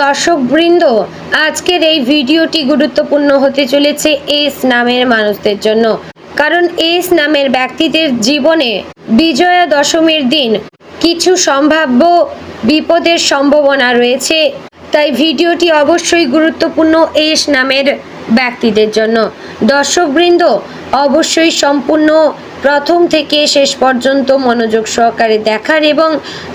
দর্শকবৃন্দ, আজকের এই ভিডিওটি গুরুত্বপূর্ণ হতে চলেছে এস নামের মানুষদের জন্য। কারণ এস নামের ব্যক্তিদের জীবনে বিজয়া দশমীর দিন কিছু সম্ভাব্য বিপদের সম্ভাবনা রয়েছে। তাই ভিডিওটি অবশ্যই গুরুত্বপূর্ণ এস নামের ব্যক্তিদের জন্য। দর্শকবৃন্দ, অবশ্যই সম্পূর্ণ প্রথম থেকে শেষ পর্যন্ত মনোযোগ সহকারে দেখার এবং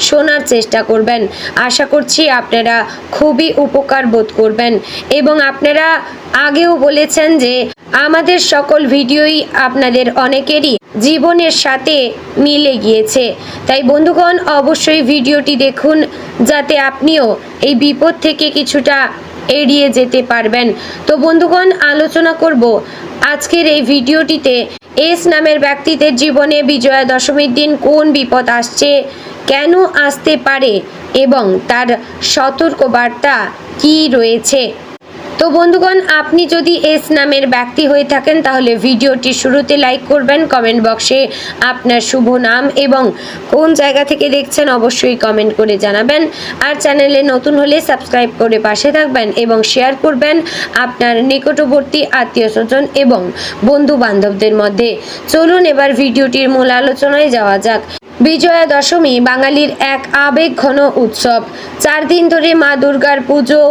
শোনার চেষ্টা করবেন। আশা করছি আপনারা খুবই উপকার বোধ করবেন। এবং আপনারা আগেও বলেছেন যে আমাদের সকল ভিডিওই আপনাদের অনেকেরই জীবনের সাথে মিলে গিয়েছে। তাই বন্ধুগণ, অবশ্যই ভিডিওটি দেখুন, যাতে আপনিও এই বিপদ থেকে কিছুটা এড়িয়ে যেতে পারবেন। তো বন্ধুগণ, আলোচনা করব আজকের এই ভিডিওটিতে। এস নামের ব্যক্তিদের জীবনে বিজয়া দশমীর দিন কোন বিপদ আসছে, কেন আসতে পারে এবং তার সতর্ক বার্তা কী রয়েছে? তো বন্ধুগণ, আপনি যদি এস নামের ব্যক্তি হয়ে থাকেন, তাহলে ভিডিওটি শুরুতে লাইক করবেন, কমেন্ট বক্সে আপনার শুভ নাম এবং কোন জায়গা থেকে দেখছেন অবশ্যই কমেন্ট করে জানাবেন। আর চ্যানেলে নতুন হলে সাবস্ক্রাইব করে পাশে থাকবেন এবং শেয়ার করবেন আপনার নিকটবর্তী আত্মীয় স্বজন এবং বন্ধু বান্ধবদের মধ্যে। চলুন এবার ভিডিওটির মূল আলোচনায় যাওয়া যাক। বিজয়া দশমী, বাঙালির এক আবেগ ঘন উৎসব। চার দিন ধরে মা দুর্গার পুজো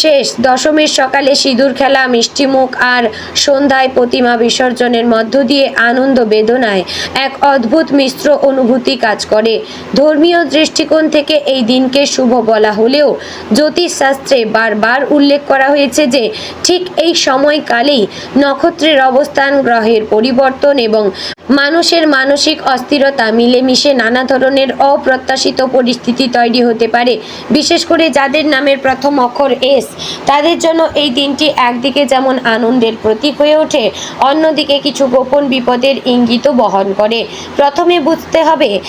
শেষ। দশমীর সকালে সিঁদুর খেলা মিষ্টিমুখ আর সন্ধ্যায় প্রতিমা বিসর্জনের মধ্য দিয়ে আনন্দ বেদনায় এক অদ্ভুত মিশ্র অনুভূতি কাজ করে। ধর্মীয় দৃষ্টিকোণ থেকে এই দিনকে শুভ বলা হলেও জ্যোতিষশাস্ত্রে বারবার উল্লেখ করা হয়েছে যে ঠিক এই সময়কালেই নক্ষত্রের অবস্থান, গ্রহের পরিবর্তন এবং মানুষের মানসিক অস্থিরতা, মিলেমিশে নানা ধরনের অপ্রত্যাশিত পরিস্থিতি তৈরি হতে পারে। বিশেষ করে যাদের নামের প্রথম অক্ষর এস, তাদের জন্য এই দিনটি একদিকে যেমন আনন্দের প্রতীক হয়ে ওঠে, অন্যদিকে কিছু গোপন বিপদের ইঙ্গিতও বহন করে। প্রথমে বুঝতে হবে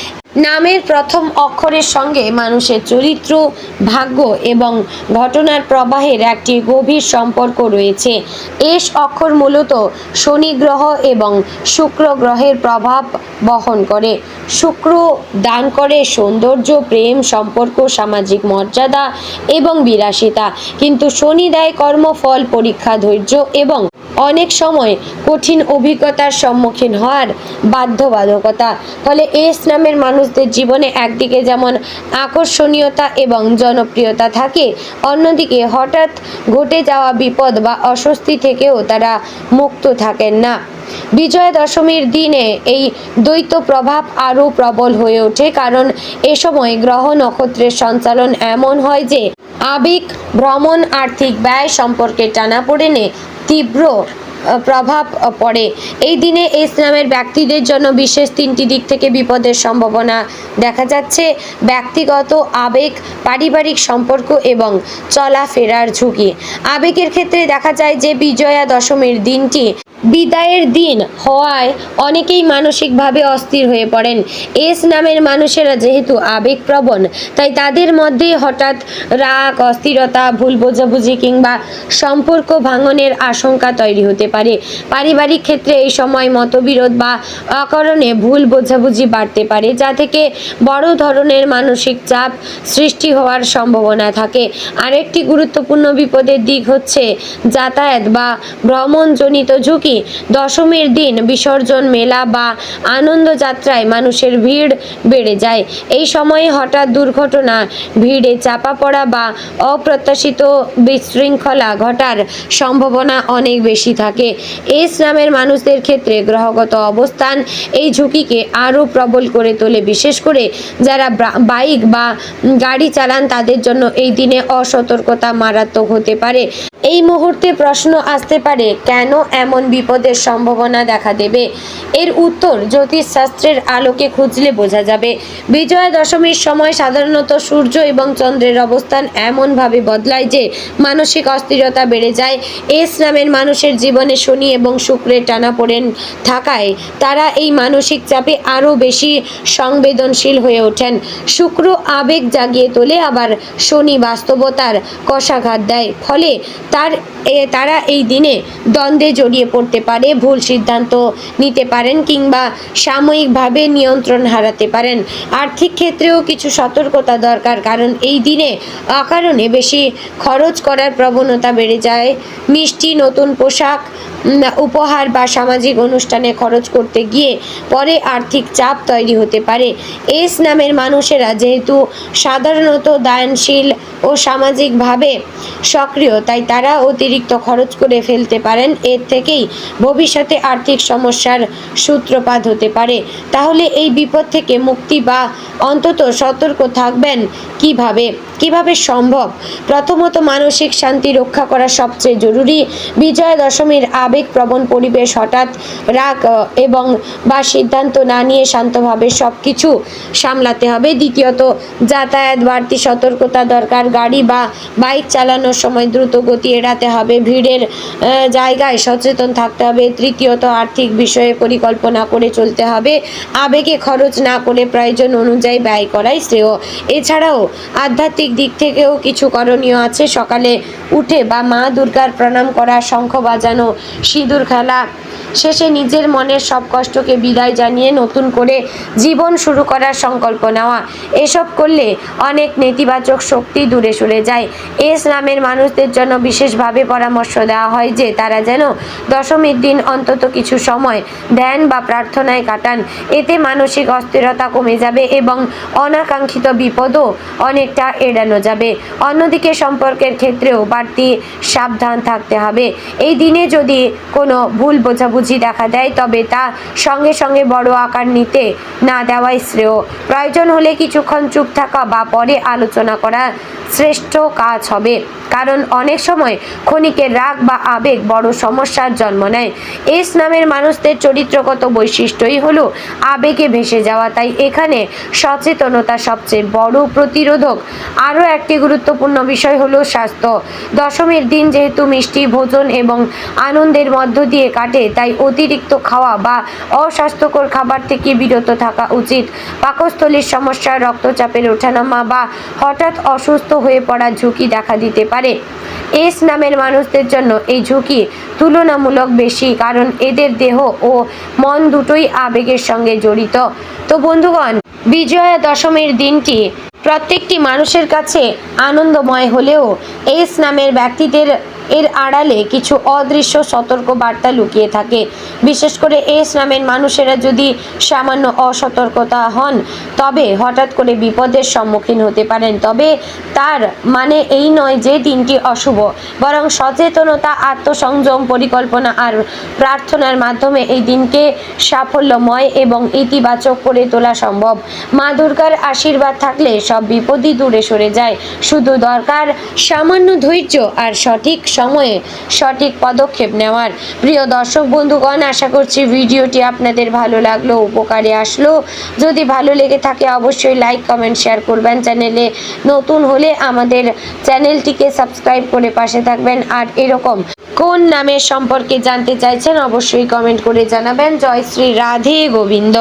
নামের প্রথম অক্ষরের সঙ্গে মানুষের চরিত্র, ভাগ্য এবং ঘটনার প্রবাহের একটি গভীর সম্পর্ক রয়েছে। এস অক্ষর মূলত শনি গ্রহ এবং শুক্র গ্রহের প্রভাব বহন করে। শুক্র দান করে সৌন্দর্য, প্রেম, সম্পর্ক, সামাজিক মর্যাদা এবং বিলাসিতা। কিন্তু শনি দেয় কর্মফল, পরীক্ষা, ধৈর্য এবং অনেক সময় কঠিন অভিজ্ঞতার সম্মুখীন হওয়ার বাধ্যবাধকতা। ফলে এস নামের মানুষদের জীবনে একদিকে যেমন আকর্ষণীয়তা এবং জনপ্রিয়তা থাকে, অন্যদিকে হঠাৎ ঘটে যাওয়া বিপদ বা অস্বস্তি থেকেও তারা মুক্ত থাকেন না। বিজয়া দশমীর দিনে এই দ্বৈত প্রভাব আরও প্রবল হয়ে ওঠে, কারণ এ সময় গ্রহ নক্ষত্রের সঞ্চালন এমন হয় যে আবেগ, ভ্রমণ, আর্থিক ব্যয় সম্পর্কে টানাপোড়েনে তীব্র প্রভাব পড়ে। এই দিনে ইসলামের ব্যক্তিদের জন্য বিশেষ তিনটি দিক থেকে বিপদের সম্ভাবনা দেখা যাচ্ছে। ব্যক্তিগত আবেগ, পারিবারিক সম্পর্ক এবং চলাফেরার ঝুঁকি। আবেগের ক্ষেত্রে দেখা যায় যে বিজয়া দশমীর দিনটি বিদায়ের দিন হওয়ায় অনেকেই মানসিকভাবে অস্থির হয়ে পড়েন। এস নামের মানুষেরা যেহেতু আবেগপ্রবণ, তাই তাদের মধ্যে হঠাৎ রাগ, অস্থিরতা, ভুল বোঝাবুঝি কিংবা সম্পর্ক ভাঙনের আশঙ্কা তৈরি হতে পারে। পারিবারিক ক্ষেত্রে এই সময় মতবিরোধ বা অকারণে ভুল বোঝাবুঝি বাড়তে পারে, যা থেকে বড় ধরনের মানসিক চাপ সৃষ্টি হওয়ার সম্ভাবনা থাকে। আরেকটি গুরুত্বপূর্ণ বিপদের দিক হচ্ছে যাতায়াত বা ভ্রমণজনিত ঝুঁকি। দশমীর দিন বিসর্জন, মেলা বা আনন্দ যাত্রায় মানুষের ভিড় বেড়ে যায়। এই সময়ে হঠাৎ দুর্ঘটনা, ভিড়ে চাপা পড়া বা অপ্রত্যাশিত বিশৃঙ্খলা ঘটার সম্ভাবনা অনেক বেশি থাকে। এস নামের মানুষদের ক্ষেত্রে গ্রহগত অবস্থান এই ঝুঁকিকে আরও প্রবল করে তোলে, বিশেষ করে যারা বাইক বা গাড়ি চালান তাদের জন্য এই দিনে অসতর্কতা মারাত্মক হতে পারে। এই মুহূর্তে প্রশ্ন আসতে পারে, কেন এমন বিপদের সম্ভাবনা দেখা দেবে। এর উত্তর জ্যোতিষশাস্ত্রের আলোকে খুঁজলে বোঝা যাবে। বিজয়া দশমীর সময় সাধারণত সূর্য এবং চন্দ্রের অবস্থান এমনভাবে বদলায় যে মানসিক অস্থিরতা বেড়ে যায়। এস নামের মানুষের জীবনে শনি এবং শুক্রের টানাপোড়েন থাকায় তারা এই মানসিক চাপে আরও বেশি সংবেদনশীল হয়ে ওঠেন। শুক্র আবেগ জাগিয়ে তোলে, আবার শনি বাস্তবতার কষাঘাত দেয়। ফলে তার তারা এই দিনে দ্বন্দ্বে জড়িয়ে পড়তে পারে, ভুল সিদ্ধান্ত নিতে পারেন কিংবা সাময়িকভাবে নিয়ন্ত্রণ হারাতে পারেন। আর্থিক ক্ষেত্রেও কিছু সতর্কতা দরকার, কারণ এই দিনে অকারণে বেশি খরচ করার প্রবণতা বেড়ে যায়। মিষ্টি, নতুন পোশাক উপহার বা সামাজিক অনুষ্ঠানে খরচ করতে গিয়ে পরে আর্থিক চাপ তৈরি হতে পারে। এস নামের মানুষেরা যেহেতু সাধারণত দায়নশীল ও সামাজিকভাবে সক্রিয়, তাই তারা অতিরিক্ত খরচ করে ফেলতে পারেন। এর থেকেই ভবিষ্যতে আর্থিক সমস্যার সূত্রপাত হতে পারে। তাহলে এই বিপদ থেকে মুক্তি বা অন্তত সতর্ক থাকবেন কীভাবে? কীভাবে সম্ভব? প্রথমত মানসিক শান্তি রক্ষা করা সবচেয়ে জরুরি। বিজয়া দশমীর আবেগপ্রবণ পরিবেশ হঠাৎ রাগ এবং বা সিদ্ধান্ত না নিয়ে শান্তভাবে সব কিছু সামলাতে হবে। দ্বিতীয়ত, যাতায়াত বাড়তি সতর্কতা দরকার। গাড়ি বা বাইক চালানোর সময় দ্রুত গতি এড়াতে হবে। ভিড়ের জায়গায় সচেতন থাকতে হবে তৃতীয়ত আর্থিক বিষয়ে পরিকল্পনা করে চলতে হবে। আবেগে খরচ না করে প্রয়োজন অনুযায়ী ব্যয় করাই শ্রেয়। এছাড়াও আধ্যাত্মিক দিক থেকেও কিছু করণীয় আছে। সকালে উঠে বা মা দুর্গার প্রণাম করা, শঙ্খ বাজানো, সিঁদুর খেলা, শেষে নিজের মনের সব কষ্টকে বিদায় জানিয়ে নতুন করে জীবন শুরু করার সংকল্প নেওয়া। এসব করলে অনেক নেতিবাচক শক্তি দূরে সরে যায়। এস নামের মানুষদের জন্য বিশেষভাবে পরামর্শ দেওয়া হয় যে, তারা যেন দশমীর দিন অন্তত কিছু সময় ধ্যান বা প্রার্থনায় কাটান। এতে মানসিক অস্থিরতা কমে যাবে এবং অনাকাঙ্ক্ষিত বিপদও অনেকটা এড়ানো যাবে। অন্যদিকে সম্পর্কের ক্ষেত্রেও বাড়তি সাবধান থাকতে হবে। এই দিনে যদি কোনো ভুল বোঝাবুঝি দেখা দেয়, তবে তা সঙ্গে সঙ্গে বড় আকার নিতে না দেওয়াই শ্রেয়। প্রয়োজন হলে কিছুক্ষণ চুপ থাকা বা পরে আলোচনা করা শ্রেষ্ঠ কাজ হবে। কারণ অনেক সময় ক্ষণিকের রাগ বা আবেগ বড় সমস্যার জন্ম নেয় এস নামের মানুষদের চরিত্রগত বৈশিষ্ট্যই হলো আবেগে ভেসে যাওয়া। তাই এখানে সচেতনতা সবচেয়ে বড় প্রতিরোধক। আরও একটি গুরুত্বপূর্ণ বিষয় হলো স্বাস্থ্য। দশমীর দিন যেহেতু মিষ্টি ভোজন এবং আনন্দের মধ্য দিয়ে কাটে, তাই অতিরিক্ত খাওয়া বা অস্বাস্থ্যকর খাবার থেকে বিরত থাকা উচিত। পাকস্থলীর সমস্যা, রক্তচাপের ওঠানামা বা হঠাৎ অসুস্থ হয়ে পড়ার ঝুঁকি দেখা দিতে পারে। এস নামের মানুষদের জন্য এই ঝুঁকি তুলনামূলক বেশি, কারণ এদের দেহ ও মন দুটোই আবেগের সঙ্গে জড়িত। তো বন্ধুগণ, বিজয়া দশমীর দিনটি প্রত্যেকটি মানুষের কাছে আনন্দময় হলেও এস নামের ব্যক্তিদের এর আড়ালে কিছু অদৃশ্য সতর্ক বার্তা লুকিয়ে থাকে। বিশেষ করে এস নামের মানুষেরা যদি সামান্য অসতর্কতা হন, তবে হঠাৎ করে বিপদের সম্মুখীন হতে পারেন। তবে তার মানে এই নয় যে দিনটি অশুভ, বরং সচেতনতা, আত্মসংযম পরিকল্পনা আর প্রার্থনার মাধ্যমে এই দিনকে সাফল্যময় এবং ইতিবাচক করে তোলা সম্ভব। মা দুর্গার আশীর্বাদ থাকলে সব বিপদই দূরে সরে যায়। শুধু দরকার সামান্য ধৈর্য আর সঠিক সময়ে সঠিক পদক্ষেপ নেওয়ার। প্রিয় দর্শক, বন্ধুগণ, আশা করছি ভিডিওটি আপনাদের ভালো লাগল, উপকারে আসলো। যদি ভালো লেগে থাকে, অবশ্যই লাইক কমেন্ট শেয়ার করবেন চ্যানেলে। নতুন হলে আমাদের চ্যানেলটিকে সাবস্ক্রাইব করে পাশে থাকবেন। আর এরকম কোন নামের সম্পর্কে জানতে চাইছেন, অবশ্যই কমেন্ট করে জানাবেন। জয় শ্রী রাধে গোবিন্দ।